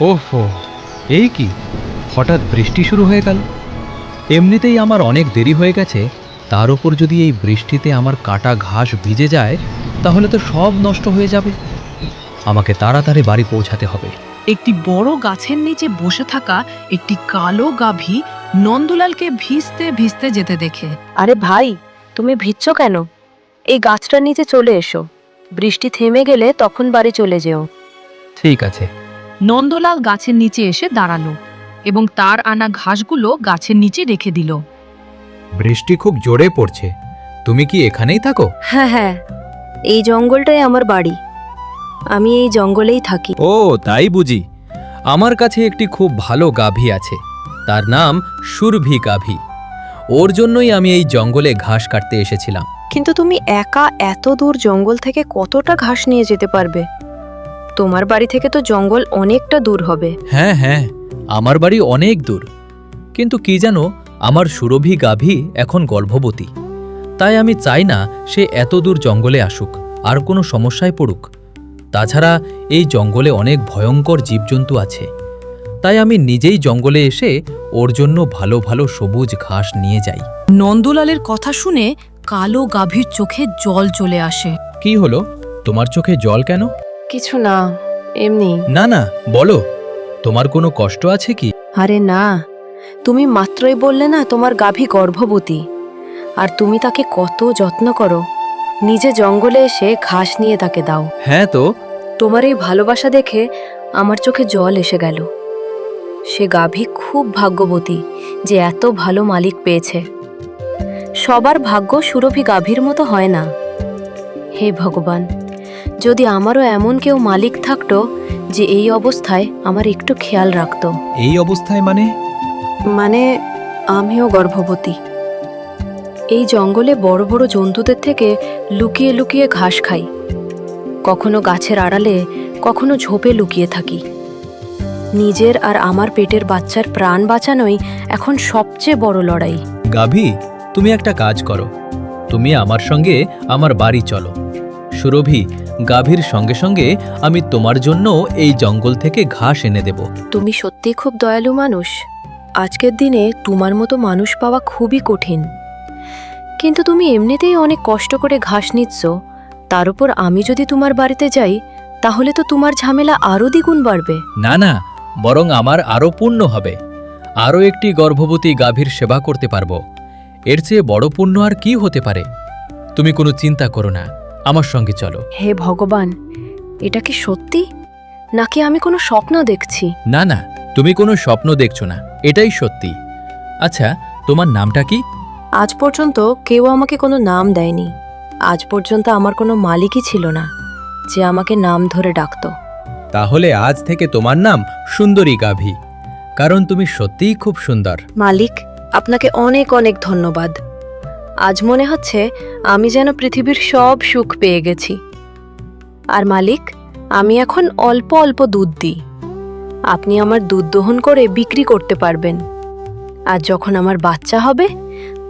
ওহো এই কি? হঠাৎ বৃষ্টি শুরু হয়ে গেল। এমনিতেই আমার অনেক দেরি হয়ে গেছে। তার উপর যদি এই বৃষ্টিতে আমার কাটা ঘাস ভিজে যায় তাহলে তো সব নষ্ট হয়ে যাবে। আমাকে তাড়াতাড়ি বাড়ি পৌঁছাতে হবে। একটি বড় গাছের নিচে বসে থাকা একটি কালো গাভী নন্দলালকে ভিজতে ভিজতে যেতে দেখে। আরে ভাই তুমি ভিজছ কেন? এই গাছটার নিচে চলে এসো। বৃষ্টি থেমে গেলে তখন বাড়ি চলে যেও। ঠিক আছে। নন্দলাল গাছের নিচে এসে দাঁড়াল এবং তার আনা ঘাসগুলো গাছের নিচে রেখে দিল। বৃষ্টি খুব জোরে পড়ছে। তুমি কি এখানেই থাকো? হ্যাঁ হ্যাঁ। এই জঙ্গলটাই আমার বাড়ি। আমি এই জঙ্গলেই থাকি। ও তাই বুঝি। আমার কাছে একটি খুব ভালো গাভী আছে। তার নাম সুরভি গাভী। ওর জন্যই আমি এই জঙ্গলে ঘাস কাটতে এসেছিলাম। কিন্তু তুমি একা এত দূর জঙ্গল থেকে কতটা ঘাস নিয়ে যেতে পারবে? তোমার বাড়ি থেকে তো জঙ্গল অনেকটা দূর হবে। হ্যাঁ হ্যাঁ আমার বাড়ি অনেক দূর। কিন্তু কি জানো আমার সুরভি গাভী এখন গর্ভবতী। তাই আমি চাই না সে এত দূর জঙ্গলে আসুক আর কোনো সমস্যায় পড়ুক। তাছাড়া এই জঙ্গলে অনেক ভয়ঙ্কর জীবজন্তু আছে। তাই আমি নিজেই জঙ্গলে এসে ওর জন্য ভালো ভালো সবুজ ঘাস নিয়ে যাই। নন্দলালের কথা শুনে কালো গাভীর চোখে জল চলে আসে। কি হলো? তোমার চোখে জল কেন? কিছু না এমনি। না না বলো তোমার কোনো কষ্ট আছে কি? আরে না তুমি মাত্রই বললে না তোমার গাভী গর্ভবতী। আর তুমি তাকে কত যত্ন করো নিজে জঙ্গলে এসে ঘাস নিয়ে তাকে দাও। হ্যাঁ তো। তোমার এই ভালোবাসা দেখে আমার চোখে জল এসে গেল। সে গাভী খুব ভাগ্যবতী যে এত ভালো মালিক পেয়েছে। সবার ভাগ্য সুরভি গাভীর মতো হয় না। হে ভগবান যদি আমারও এমন কেউ মালিক থাকতো যে এই অবস্থায় আমার একটু খেয়াল রাখতো। এই অবস্থায় মানে? মানে আমিও গর্ভবতী। এই জঙ্গলে বড় বড় জন্তুদের থেকে লুকিয়ে লুকিয়ে ঘাস খাই। কখনো গাছের আড়ালে কখনো ঝোপে লুকিয়ে থাকি। নিজের আর আমার পেটের বাচ্চার প্রাণ বাঁচানোই এখন সবচেয়ে বড় লড়াই। গাভী তুমি একটা কাজ করো। তুমি আমার সঙ্গে আমার বাড়ি চলো। সুরভি গাভীর সঙ্গে সঙ্গে আমি তোমার জন্য এই জঙ্গল থেকে ঘাস এনে দেব। তুমি সত্যি খুব দয়ালু মানুষ। আজকের দিনে তোমার মতো মানুষ পাওয়া খুবই কঠিন। কিন্তু তুমি এমনিতেই অনেক কষ্ট করে ঘাস নিচ্ছ। তার উপর আমি যদি তোমার বাড়িতে যাই তাহলে তো তোমার ঝামেলা আরও দ্বিগুণ বাড়বে। না না বরং আমার আরও পূর্ণ হবে। আরও একটি গর্ভবতী গাভীর সেবা করতে পারব। এর চেয়ে বড় পুণ্য আর কি হতে পারে? তুমি কোনো চিন্তা করো না। আমার সঙ্গে চলো। হে ভগবান এটা কি সত্যি? নাকি আমি কোনো স্বপ্ন দেখছি? না না তুমি কোনো স্বপ্ন দেখছ না এটাই সত্যি। আচ্ছা তোমার নামটা কি? আজ পর্যন্ত কেউ আমাকে কোনো নাম দেয়নি। আজ পর্যন্ত আমার কোনো মালিকই ছিল না যে আমাকে নাম ধরে ডাকতো। তাহলে আজ থেকে তোমার নাম সুন্দরী গাভী কারণ তুমি সত্যিই খুব সুন্দর। মালিক আপনাকে অনেক অনেক ধন্যবাদ। আজ মনে হচ্ছে আমি যেন পৃথিবীর সব সুখ পেয়ে গেছি। আর মালিক আমি এখন অল্প অল্প দুধ দিই। আপনি আমার দুধ দহন করে বিক্রি করতে পারবেন। আর যখন আমার বাচ্চা হবে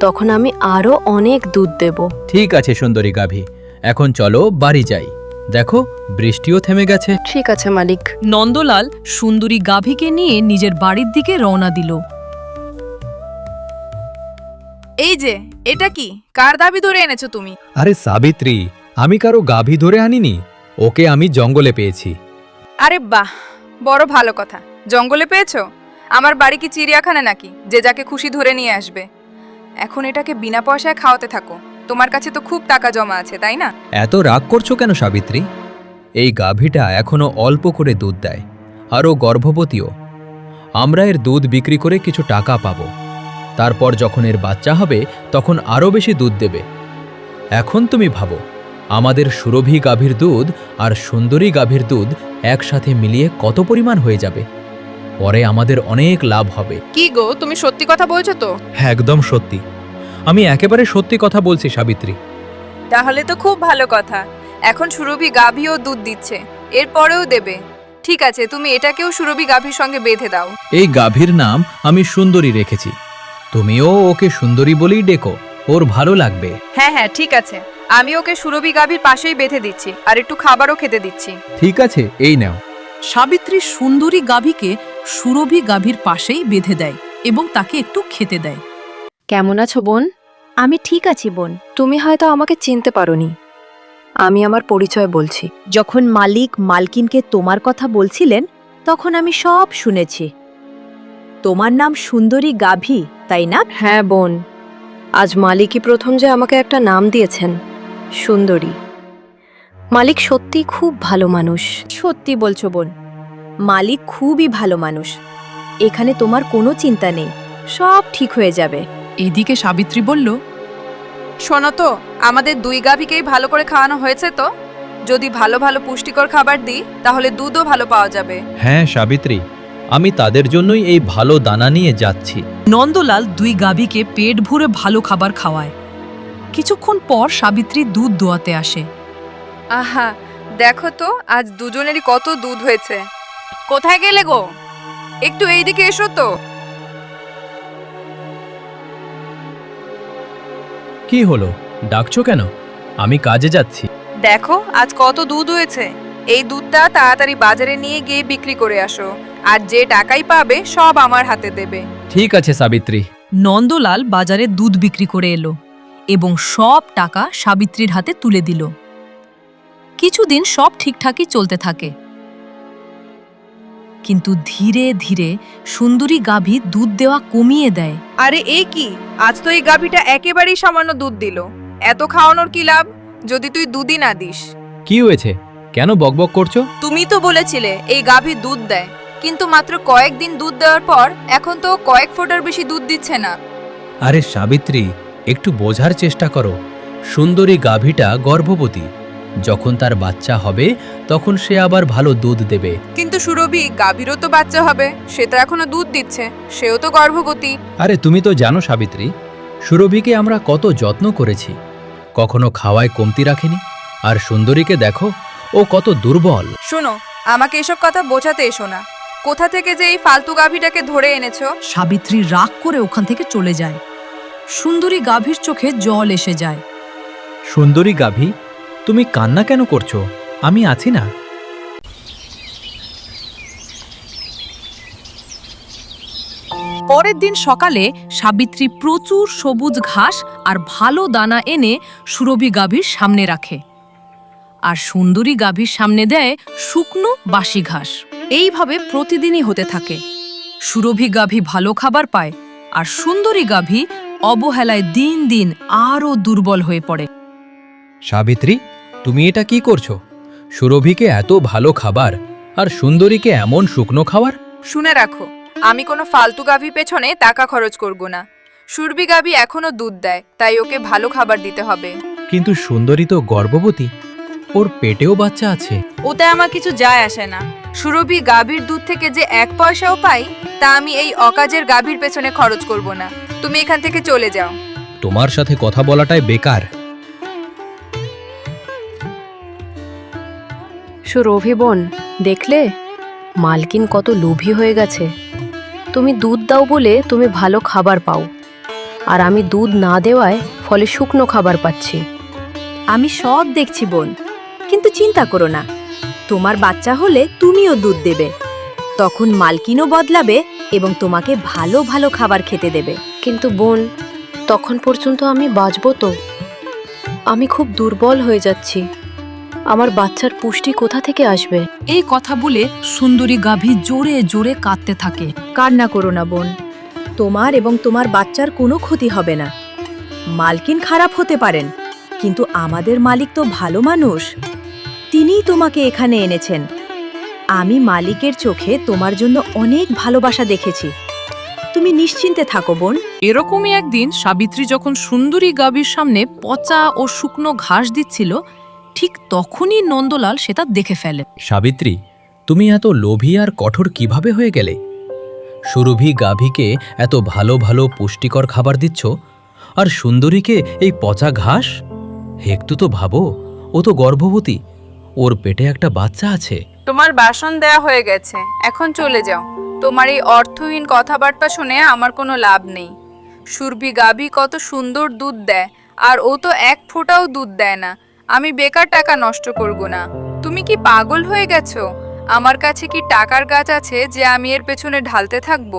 তখন আমি আরও অনেক দুধ দেব। ঠিক আছে সুন্দরী গাভী এখন চলো বাড়ি যাই। দেখো বৃষ্টিও থেমে গেছে। ঠিক আছে মালিক। নন্দলাল সুন্দরী গাভীকে নিয়ে নিজের বাড়ির দিকে রওনা দিল। এই যে এটা কি? কার দাবি ধরে এনেছো তুমি? আরে সাবিত্রী আমি কারও গাভী ধরে আনিনি। ওকে আমি জঙ্গলে পেয়েছি। আরে বাহ বড় ভালো কথা। জঙ্গলে পেয়েছ? আমার বাড়ি কি চিড়িয়াখানা নাকি যে যাকে খুশি ধরে নিয়ে আসবে? এখন এটাকে বিনা পয়সায় খাওয়াতে থাকো। তোমার কাছে তো খুব টাকা জমা আছে তাই না? এত রাগ করছ কেন সাবিত্রী? এই গাভীটা এখনও অল্প করে দুধ দেয় আরও গর্ভবতীও। আমরা এর দুধ বিক্রি করে কিছু টাকা পাবো। তারপর যখন এর বাচ্চা হবে তখন আরও বেশি দুধ দেবে। এখন তুমি ভাবো আমাদের সুরভি গাভীর দুধ আর সুন্দরী গাভীর দুধ একসাথে মিলিয়ে কত পরিমাণ হয়ে যাবে? পরে আমাদের অনেক লাভ হবে। কি গো তুমি সত্যি কথা বলছো তো? হ্যাঁ একদম সত্যি। আমি একেবারে সত্যি কথা বলছি সাবিত্রী। তাহলে তো খুব ভালো কথা। এখন সুরভি গাভীও দুধ দিচ্ছে এরপরেও দেবে। ঠিক আছে তুমি এটাকেও সুরভি গাভীর সঙ্গে বেঁধে দাও। এই গাভীর নাম আমি সুন্দরী রেখেছি। তুমিও ওকে সুন্দরী বলেই ডেকো ওর ভালো লাগবে। হ্যাঁ হ্যাঁ ঠিক আছে। আমি ওকে সুরভি গাভীর পাশেই বেঁধে দিচ্ছি আর একটু খাবারও খেতে দিচ্ছি। ঠিক আছে এই নাও। সাবিত্রী সুন্দরী গাভীকে সুরভি গাভীর পাশেই বেঁধে দেয় এবং তাকে একটু খেতে দেয়। কেমন আছো বোন? আমি ঠিক আছি বোন। তুমি হয়তো আমাকে চিনতে পারোনি। আমি আমার পরিচয় বলছি। যখন মালিক মালকিনকে তোমার কথা বলছিলেন তখন আমি সব শুনেছি। তোমার নাম সুন্দরী গাভী তাই না? হ্যাঁ বোন। আজ মালিকই প্রথম যে আমাকে একটা নাম দিয়েছেন সুন্দরী। মালিক সত্যি খুব ভালো মানুষ। সত্যি বলছো বোন। মালিক খুবই ভালো মানুষ। এখানে তোমার কোনো চিন্তা নেই সব ঠিক হয়ে যাবে। এদিকে সাবিত্রী বলল শোনো তো আমাদের দুই গাভীকেই ভালো করে খাওয়ানো হয়েছে তো। যদি ভালো ভালো পুষ্টিকর খাবার দিই তাহলে দুধও ভালো পাওয়া যাবে। হ্যাঁ সাবিত্রী। আমি তাদের জন্যই এই ভালো দানা নিয়ে যাচ্ছি। নন্দলাল দুই গাভীকে পেট ভরে ভালো খাবার খাওয়ায়। কিছুক্ষণ পর সাবিত্রী দুধ দোয়াতে আসে। আহা দেখো তো আজ দুজনেরই কত দুধ হয়েছে। কোথায় গেলে গো? একটু এইদিকে এসো তো। কি হলো? ডাকছো কেন? আমি কাজে যাচ্ছি। দেখো আজ কত দুধ হয়েছে। এই দুধটা তাড়াতাড়ি বাজারে নিয়ে গিয়ে বিক্রি করে আসো। আর যে টাকাই পাবে সব আমার হাতে দেবে। ঠিক আছে সাবিত্রী। নন্দলাল বাজারে দুধ বিক্রি করে এলো এবং সব টাকা সাবিত্রীর হাতে তুলে দিল। কিছুদিন সব ঠিকঠাকই চলতে থাকে। কিন্তু ধীরে ধীরে সুন্দরী গাভী দুধ দেওয়া কমিয়ে দেয়। আরে এই কি? আজ তো এই গাভীটা একেবারেই সামান্য দুধ দিল। এত খাওয়ানোর কি লাভ? যদি তুই দুদিন আদিস দিস। কি হয়েছে? কেন বকবক করছ? তুমি তো বলেছিলে এই গাভী দুধ দেয়। কিন্তু মাত্র কয়েকদিন দুধ দেওয়ার পর এখন তো কয়েক ফোঁটার বেশি দুধ দিচ্ছে না। আরে সাবিত্রী একটু বোঝার চেষ্টা করো। সুন্দরী গাভীটা গর্ভবতী। যখন তার বাচ্চা হবে তখন সে আবার ভালো দুধ দেবে। কিন্তু সুরভি গাভীরও তো বাচ্চা হবে। সে তো এখনও দুধ দিচ্ছে। সেও তো গর্ভবতী। আরে তুমি তো জানো সাবিত্রী সুরভিকে আমরা কত যত্ন করেছি। কখনো খাওয়ায় কমতি রাখিনি। আর সুন্দরীকে দেখো ও কত দুর্বল। শোনো আমাকে এসব কথা বোঝাতে এসো না। কোথা থেকে যে এই ফালতু গাভীটাকে ধরে এনেছো? সাবিত্রী রাগ করে ওখান থেকে চলে যায়। সুন্দরী গাভীর চোখে জল এসে যায়। সুন্দরী গাভী তুমি কান্না কেন করছ? আমি আছি না। পরের দিন সকালে সাবিত্রী প্রচুর সবুজ ঘাস আর ভালো দানা এনে সুরভি গাভীর সামনে রাখে। আর সুন্দরী গাভীর সামনে দেয় শুকনো বাসি ঘাস। এইভাবে প্রতিদিনই হতে থাকে। সুরভি গাভী ভালো খাবার পায় আর সুন্দরী গাভী অবহেলায় দিন দিন আরও দুর্বল হয়ে পড়ে। সাবিত্রী তুমি এটা কি করছ? সুরভিকে এত ভালো খাবার আর সুন্দরীকে এমন শুকনো খাবার? শুনে রাখো আমি কোনো ফালতু গাভী পেছনে টাকা খরচ করব না। সুরভি গাভী এখনও দুধ দেয় তাই ওকে ভালো খাবার দিতে হবে। কিন্তু সুন্দরী তো গর্ভবতী। ওর পেটেও বাচ্চা আছে। ওতে আমার কিছু যায় আসে না। সুরভি গাভীর দুধ থেকে যে এক পয়সাও পাই তা আমি এই অকাজের গাভীর পেছনে খরচ করব না। তুমি এখান থেকে চলে যাও। তোমার সাথে কথা বলাটাই বেকার। সুরভি বোন দেখলে? মালকিন কত লোভী হয়ে গেছে। তুমি দুধ দাও বলে তুমি ভালো খাবার পাও। আর আমি দুধ না দেওয়ায় ফলে শুকনো খাবার পাচ্ছি। আমি সব দেখছি বোন। কিন্তু চিন্তা করো না। তোমার বাচ্চা হলে তুমিও দুধ দেবে। তখন মালকিনও বদলাবে এবং তোমাকে ভালো ভালো খাবার খেতে দেবে। কিন্তু বোন তখন পর্যন্ত আমি বাঁচবো তো। আমি খুব দুর্বল হয়ে যাচ্ছি। আমার বাচ্চার পুষ্টি কোথা থেকে আসবে? এই কথা বলে সুন্দরী গাভী জোরে জোরে কাঁদতে থাকে। কান্না করো না বোন। তোমার এবং তোমার বাচ্চার কোনো ক্ষতি হবে না। মালকিন খারাপ হতে পারেন কিন্তু আমাদের মালিক তো ভালো মানুষ। তিনিই তোমাকে এখানে এনেছেন। আমি মালিকের চোখে তোমার জন্য অনেক ভালোবাসা দেখেছি। তুমি নিশ্চিন্তে থাকো বোন। এরকমই একদিন সাবিত্রী যখন সুন্দরী গাভীর সামনে পচা ও শুকনো ঘাস দিচ্ছিল ঠিক তখনই নন্দলাল সেটা দেখে ফেলে। সাবিত্রী তুমি এত লোভী আর কঠোর কীভাবে হয়ে গেলে? সুরভি গাভীকে এত ভালো ভালো পুষ্টিকর খাবার দিচ্ছ আর সুন্দরীকে এই পচা ঘাস? একটু তো ভাবো ও তো গর্ভবতী। ওর পেটে একটা বাচ্চা আছে। তোমার বাসন দেয়া হয়ে গেছে এখন চলে যাও। তোমার এই অর্থহীন কথাবার্তা শুনে আমার কোনো লাভ নেই। সুরভি গাভী কত সুন্দর দুধ দেয় আর ও তো এক ফোঁটাও দুধ দেয় না। আমি বেকার টাকা নষ্ট করব না। তুমি কি পাগল হয়ে গেছো? আমার কাছে কি টাকার গাছ আছে যে আমি এর পেছনে ঢালতে থাকব?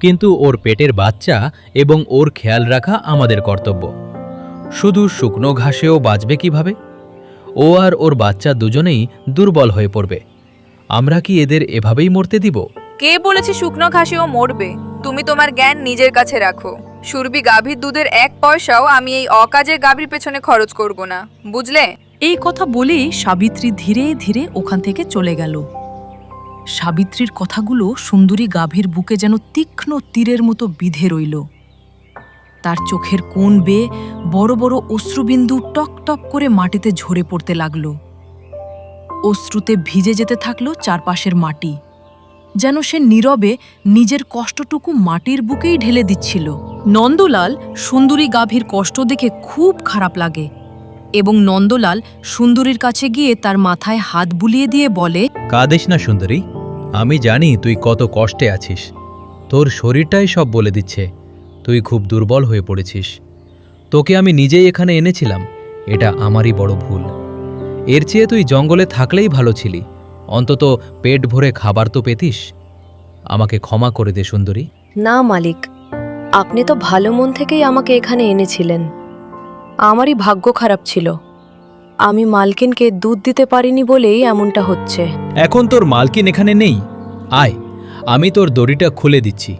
কিন্তু ওর পেটের বাচ্চা এবং ওর খেয়াল রাখা আমাদের কর্তব্য। শুধু শুকনো ঘাসেও বাঁচবে কীভাবে? ও আর ওর বাচ্চা দুজনেই দুর্বল হয়ে পড়বে। আমরা কি এদের এভাবেই মরতে দিব? কে বলেছে শুকনো ঘাসেও মরবে? তুমি তোমার জ্ঞান নিজের কাছে রাখো। সুরবি গাভীর দুধের এক পয়সাও আমি এই অকাজের গাভীর পেছনে খরচ করব না। বুঝলে? এই কথা বলেই সাবিত্রী ধীরে ধীরে ওখান থেকে চলে গেল। সাবিত্রীর কথাগুলো সুন্দরী গাভীর বুকে যেন তীক্ষ্ণ তীরের মতো বিধে রইল। তার চোখের কোণ বেয়ে বড় বড় অশ্রুবিন্দু টক টক করে মাটিতে ঝরে পড়তে লাগল। অশ্রুতে ভিজে যেতে থাকল চারপাশের মাটি। যেন সে নীরবে নিজের কষ্টটুকু মাটির বুকেই ঢেলে দিচ্ছিল। নন্দলাল সুন্দরী গাভীর কষ্ট দেখে খুব খারাপ লাগে এবং নন্দলাল সুন্দরীর কাছে গিয়ে তার মাথায় হাত বুলিয়ে দিয়ে বলে, কাঁদিস না সুন্দরী, আমি জানি তুই কত কষ্টে আছিস। তোর শরীরটাই সব বলে দিচ্ছে। তুই খুব দুর্বল হয়ে পড়েছিস। তোকে আমি নিজেই এখানে এনেছিলাম এটা আমারই বড় ভুল। এর চেয়ে তুই জঙ্গলে থাকলেই ভালো ছিলি। অন্তত পেট ভরে খাবার তো পেতিস। আমাকে ক্ষমা করে দে সুন্দরী। না মালিক। আপনি তো ভালো মন থেকেই আমাকে এখানে এনেছিলেন। আমারই ভাগ্য খারাপ ছিল। আমি মালকিনকে দুধ দিতে পারিনি বলেই এমনটা হচ্ছে। এখন তোর মালকিন এখানে নেই। আয় আমি তোর দড়িটা খুলে দিচ্ছি।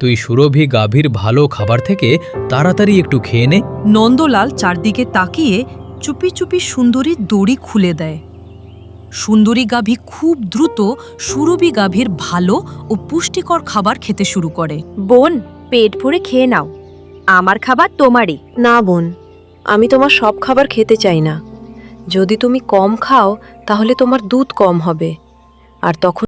তুই সুরভি গাভীর ভালো খাবার থেকে তাড়াতাড়ি একটু খেয়ে নে। নন্দলাল চারদিকে তাকিয়ে চুপি চুপি সুন্দরীর দড়ি খুলে দেয়। সুন্দরী গাভী খুব দ্রুত সুরভি গাভীর ভালো ও পুষ্টিকর খাবার খেতে শুরু করে। বোন পেট ভরে খেয়ে নাও। আমার খাবার তোমারই। না বোন আমি তোমার সব খাবার খেতে চাই না। যদি তুমি কম খাও তাহলে তোমার দুধ কম হবে। আর তখন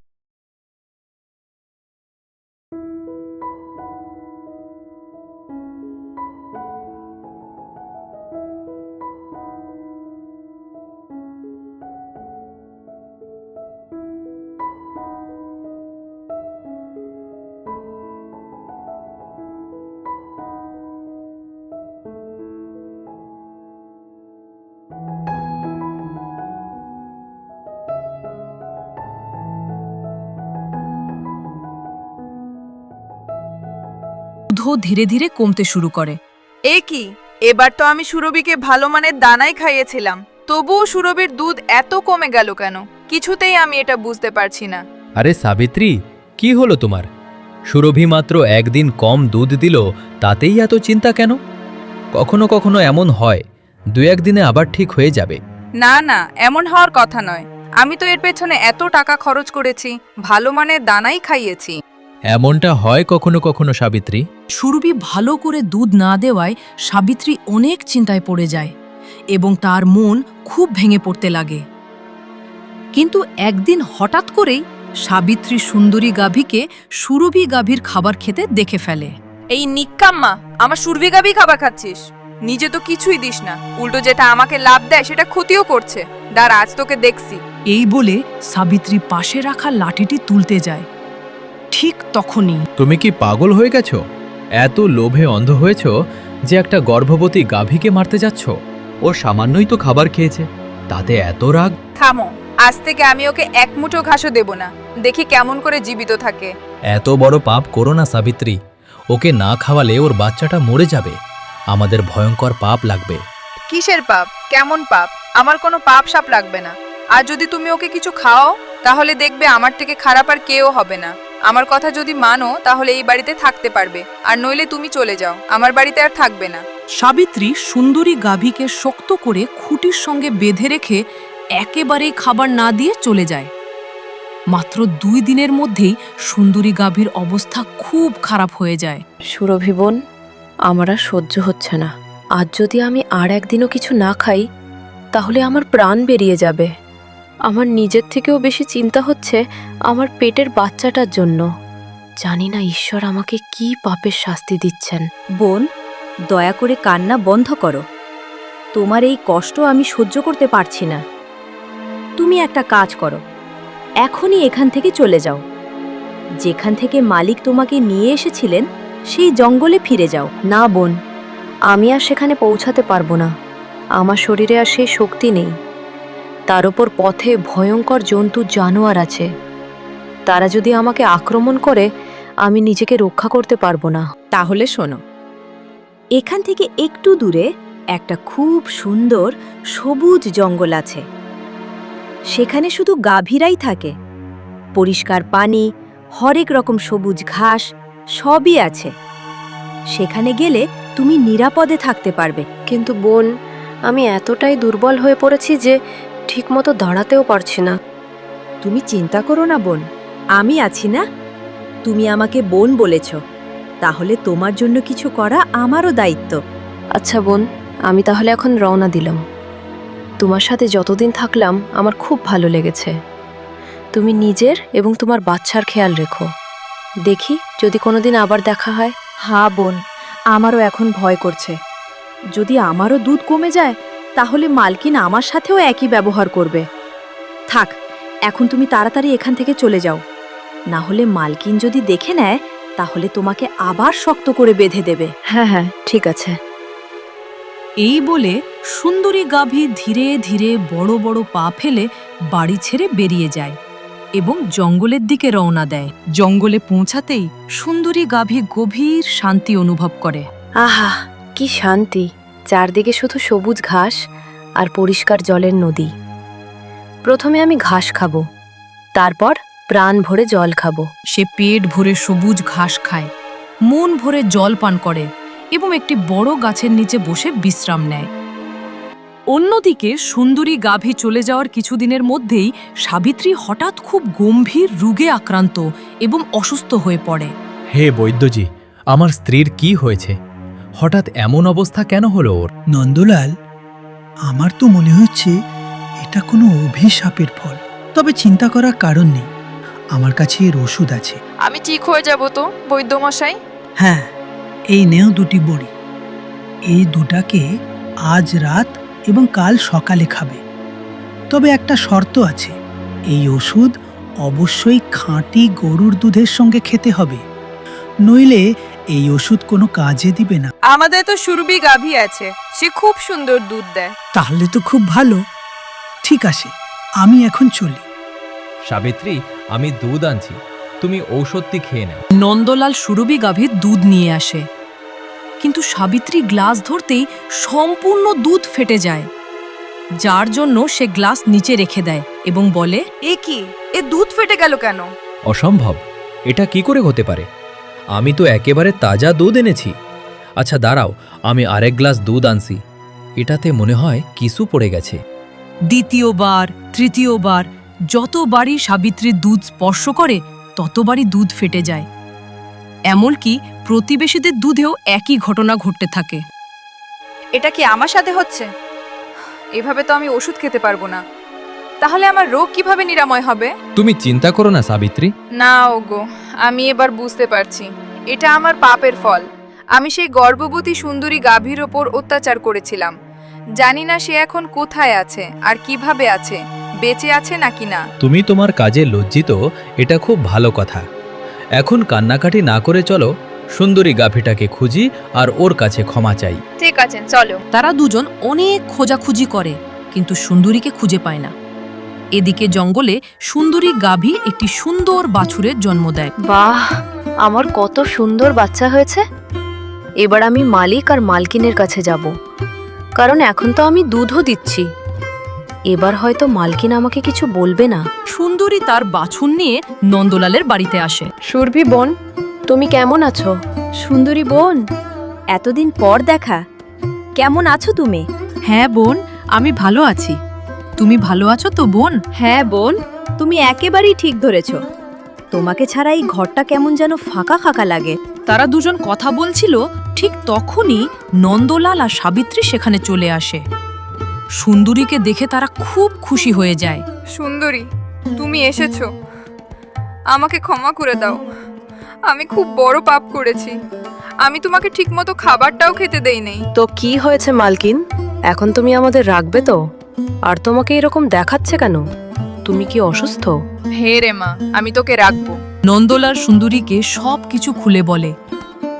দুধও ধীরে ধীরে কমতে শুরু করে। এ কি? এবার তো আমি সুরভিকে ভালো মানের দানাই খাইয়েছিলাম। তবুও সুরভির দুধ এত কমে গেল কেন? কিছুতেই আমি এটা বুঝতে পারছি না। আরে সাবিত্রী কি হলো তোমার? সুরভি মাত্র একদিন কম দুধ দিল তাতেই এত চিন্তা কেন? কখনো কখনো এমন হয় দু একদিনে আবার ঠিক হয়ে যাবে। না না এমন হওয়ার কথা নয়। আমি তো এর পেছনে এত টাকা খরচ করেছি ভালো মানের দানাই খাইয়েছি। এমনটা হয় কখনো কখনো সাবিত্রী। সুরভি ভালো করে দুধ না দেওয়ায় সাবিত্রী অনেক চিন্তায় পড়ে যায় এবং তার মন খুব ভেঙে পড়তে লাগে। কিন্তু একদিন হঠাৎ করেই সাবিত্রী সুন্দরী গাভীকে সুরভি গাভীর খাবার খেতে দেখে ফেলে। এই নিক্কাম্মা আমার সুরভি গাভী খাবার খাচ্ছিস? নিজে তো কিছুই দিস না। উল্টো যেটা আমাকে লাভ দেয় সেটা ক্ষতিও করছে। দাঁড়া আজ তোকে দেখছি। এই বলে সাবিত্রী পাশে রাখা লাঠিটি তুলতে যায়। ঠিক তখনই। তুমি কি পাগল হয়ে গেছো? এত লোভে অন্ধ হয়েছ যে একটা গর্ভবতী গাভীকে মারতে যাচ্ছ? ও সামান্যই তো খাবার খেয়েছে তাতে এত রাগ। থামো আজ থেকে আমি ওকে এক মুঠো ঘাসও দেব না। দেখি কেমন করে জীবিত থাকে। এত বড় পাপ করো না সাবিত্রী। ওকে না খাওয়ালে ওর বাচ্চাটা মরে যাবে। আমাদের ভয়ঙ্কর পাপ লাগবে। কিসের পাপ? কেমন পাপ? আমার কোনো পাপ সাপ লাগবে না। আর যদি তুমি ওকে কিছু খাও তাহলে দেখবে আমার থেকে খারাপ আর কেউ হবে না। আমার কথা যদি মানো তাহলে এই বাড়িতে থাকতে পারবে। আর নইলে তুমি চলে যাও। আমার বাড়িতে আর থাকবে না। সাবিত্রী সুন্দরী গাভীকে শক্ত করে খুঁটির সঙ্গে বেঁধে রেখে একেবারেই খাবার না দিয়ে চলে যায়। মাত্র দুই দিনের মধ্যেই সুন্দরী গাভীর অবস্থা খুব খারাপ হয়ে যায়। সুরভি বোন আমার আর সহ্য হচ্ছে না। আজ যদি আমি আর একদিনও কিছু না খাই তাহলে আমার প্রাণ বেরিয়ে যাবে। আমার নিজের থেকেও বেশি চিন্তা হচ্ছে আমার পেটের বাচ্চাটার জন্য। জানি না ঈশ্বর আমাকে কি পাপের শাস্তি দিচ্ছেন। বোন দয়া করে কান্না বন্ধ করো। তোমার এই কষ্ট আমি সহ্য করতে পারছি না। তুমি একটা কাজ করো। এখনই এখান থেকে চলে যাও। যেখান থেকে মালিক তোমাকে নিয়ে এসেছিলেন সেই জঙ্গলে ফিরে যাও। না বোন আমি আর সেখানে পৌঁছাতে পারব না। আমার শরীরে আর সেই শক্তি নেই। তার ওপর পথে ভয়ঙ্কর জন্তু জানোয়ার আছে। তারা যদি আমাকে আক্রমণ করে আমি নিজেকে রক্ষা করতে পারব না। তাহলে শোনো। এখান থেকে একটু দূরে একটা খুব সুন্দর সবুজ জঙ্গল আছে। সেখানে শুধু গাভীরাই থাকে। পরিষ্কার পানি হরেক রকম সবুজ ঘাস সবই আছে। সেখানে গেলে তুমি নিরাপদে থাকতে পারবে। কিন্তু বোন আমি এতটাই দুর্বল হয়ে পড়েছি যে ঠিকমতো দাঁড়াতেও পারছি না। তুমি চিন্তা করো না বোন। আমি আছি না? তুমি আমাকে বোন বলেছ। তাহলে তোমার জন্য কিছু করা আমারও দায়িত্ব। আচ্ছা বোন আমি তাহলে এখন রওনা দিলাম। তোমার সাথে যতদিন থাকলাম আমার খুব ভালো লেগেছে। তুমি নিজের এবং তোমার বাচ্চার খেয়াল রেখো। দেখি যদি কোনোদিন আবার দেখা হয়। হ্যাঁ বোন আমারও এখন ভয় করছে। যদি আমারও দুধ কমে যায় তাহলে মালকিন আমার সাথেও একই ব্যবহার করবে। থাক এখন তুমি তাড়াতাড়ি এখান থেকে চলে যাও। না হলে মালকিন যদি দেখে নেয় তাহলে তোমাকে আবার শক্ত করে বেঁধে দেবে। হ্যাঁ হ্যাঁ ঠিক আছে। এই বলে সুন্দরী গাভী ধীরে ধীরে বড় বড় পা ফেলে বাড়ি ছেড়ে বেরিয়ে যায় এবং জঙ্গলের দিকে রওনা দেয়। জঙ্গলে পৌঁছাতেই সুন্দরী গাভী গভীর শান্তি অনুভব করে। আহা কি শান্তি। চারদিকে শুধু সবুজ ঘাস আর পরিষ্কার জলের নদী। প্রথমে আমি ঘাস খাব তারপর প্রাণ ভরে জল খাব। সে পেট ভরে সবুজ ঘাস খায় মন ভরে জল পান করে এবং একটি বড় গাছের নিচে বসে বিশ্রাম নেয়। অন্যদিকে সুন্দরী গাভী চলে যাওয়ার কিছুদিনের মধ্যেই সাবিত্রী হঠাৎ খুব গম্ভীর রোগে আক্রান্ত এবং অসুস্থ হয়ে পড়ে। হে বৈদ্যজি আমার স্ত্রীর কি হয়েছে? হঠাৎ এমন অবস্থা কেন হলো ওর? নন্দলাল আমার তো মনে হচ্ছে এটা কোনো অভিশাপের ফল। তবে চিন্তা করার কারণ নেই। আমার কাছে এর ওষুধ আছে। আমি ঠিক হয়ে যাব তো বৈদ্যমশাই? হ্যাঁ এই নেও দুটি বড়ি। এই দুটাকে আজ রাত এবং কাল সকালে খাবে। তবে একটা শর্ত আছে এই ওষুধ অবশ্যই খাঁটি গরুর দুধের সঙ্গে খেতে হবে। নইলে এই ওষুধ কোনো কাজে দিবে না। আমাদের তো সুরভি গাভী আছে সে খুব সুন্দর দুধ দেয়। তাহলে তো খুব ভালো। ঠিক আছে আমি এখন চলি। সাবিত্রী আমি দুধ আনছি। তুমি ঔষধটি খেয়ে নাও। নন্দলাল সুরভি গাভীর দুধ নিয়ে আসে। কিন্তু সাবিত্রী গ্লাস ধরতেই সম্পূর্ণ দুধ ফেটে যায়। যার জন্য সে গ্লাস নিচে রেখে দেয় এবং বলে এ কি? এ দুধ ফেটে গেল কেন? অসম্ভব। এটা কি করে হতে পারে? আমি তো একেবারে তাজা দুধ এনেছি। আচ্ছা দাঁড়াও আমি আরেক গ্লাস দুধ আনছি। এটাতে মনে হয় কিছু পড়ে গেছে। দ্বিতীয়বার তৃতীয়বার যতবারই সাবিত্রীর দুধ স্পর্শ করে ততবারই দুধ ফেটে যায়। এমনকি প্রতিবেশীদের দুধেও একই ঘটনা ঘটতে থাকে। এটা কি আমার সাথে হচ্ছে? এভাবে তো আমি ওষুধ খেতে পারব না। তাহলে আমার রোগ কীভাবে নিরাময় হবে? তুমি চিন্তা করো না সাবিত্রী। না ওগো। আমি এবার বুঝতে পারছি। এটা আমার পাপের ফল। আমি সেই গর্ভবতী সুন্দরী গাভীর ওপর অত্যাচার করেছিলাম। জানি না সে এখন কোথায় আছে আর কীভাবে আছে বেঁচে আছে নাকি না। তুমি তোমার কাজে লজ্জিত এটা খুব ভালো কথা। এখন কান্নাকাটি না করে চলো সুন্দরী গাভীটাকে খুঁজি আর ওর কাছে ক্ষমা চাই। ঠিক আছে চলো। তারা দুজন অনেক খোঁজাখুঁজি করে কিন্তু সুন্দরীকে খুঁজে পায় না। এদিকে জঙ্গলে সুন্দরী গাভী একটি সুন্দর বাছুরের জন্ম দেয়। বাহ আমার কত সুন্দর বাচ্চা হয়েছে। এবার আমি মালিক আর মালকিনের কাছে যাব। কারণ এখন তো আমি দুধও দিচ্ছি। এবার হয়তো মালকিন আমাকে কিছু বলবে না। সুন্দরী তার বাছুর নিয়ে নন্দলালের বাড়িতে আসে। সুরভি বোন তুমি কেমন আছো? সুন্দরী বোন এতদিন পর দেখা। কেমন আছো তুমি? হ্যাঁ বোন আমি ভালো আছি। তুমি ভালো আছো তো বোন? হ্যাঁ বোন তুমি একেবারেই ঠিক ধরেছ। তোমাকে ছাড়া এই ঘরটা কেমন যেন ফাঁকা ফাঁকা লাগে। তারা দুজন কথা বলছিল ঠিক তখনই নন্দলাল আর সাবিত্রী সেখানে চলে আসে। সুন্দরীকে দেখে তারা খুব খুশি হয়ে যায়। সুন্দরী তুমি এসেছ। আমাকে ক্ষমা করে দাও। আমি খুব বড় পাপ করেছি। আমি তোমাকে ঠিকমতো খাবারটাও খেতে দেই নেই তো কি হয়েছে মালকিন? এখন তুমি আমাদের রাখবে তো? আর তোমাকে এরকম দেখাচ্ছে কেন? তুমি কি অসুস্থ? হে রে মা আমি তোকে রাখব। নন্দলাল সুন্দরীকে সব কিছু খুলে বলে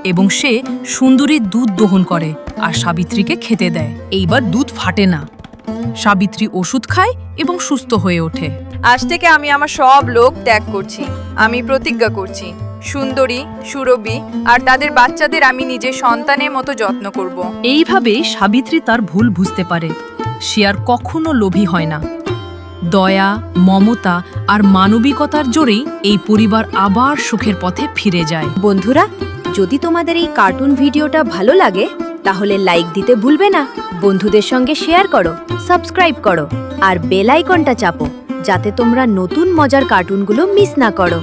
এবং সে সুন্দরীর দুধ দহন করে আর সাবিত্রীকে খেতে দেয়। এইবার দুধ ফাটে না। সাবিত্রী ওষুধ খায় এবং সুস্থ হয়ে ওঠে। আজ থেকে আমি আমার সব লোক ত্যাগ করছি আমি প্রতিজ্ঞা করছি। সুন্দরী সুরভি আর তাদের বাচ্চাদের আমি নিজের সন্তানের মতো যত্ন করব। এইভাবে সাবিত্রী তার ভুল বুঝতে পারে। সে আর কখনো লোভী হয় না। দয়া, মমতা আর মানবিকতার জোরেই এই পরিবার আবার সুখের পথে ফিরে যায়। বন্ধুরা, যদি তোমাদের এই কার্টুন ভিডিওটা ভালো লাগে, তাহলে লাইক দিতে ভুলবে না। বন্ধুদের সঙ্গে শেয়ার করো, সাবস্ক্রাইব করো, আর বেল আইকনটা চাপো, যাতে তোমরা নতুন মজার কার্টুনগুলো মিস না করো।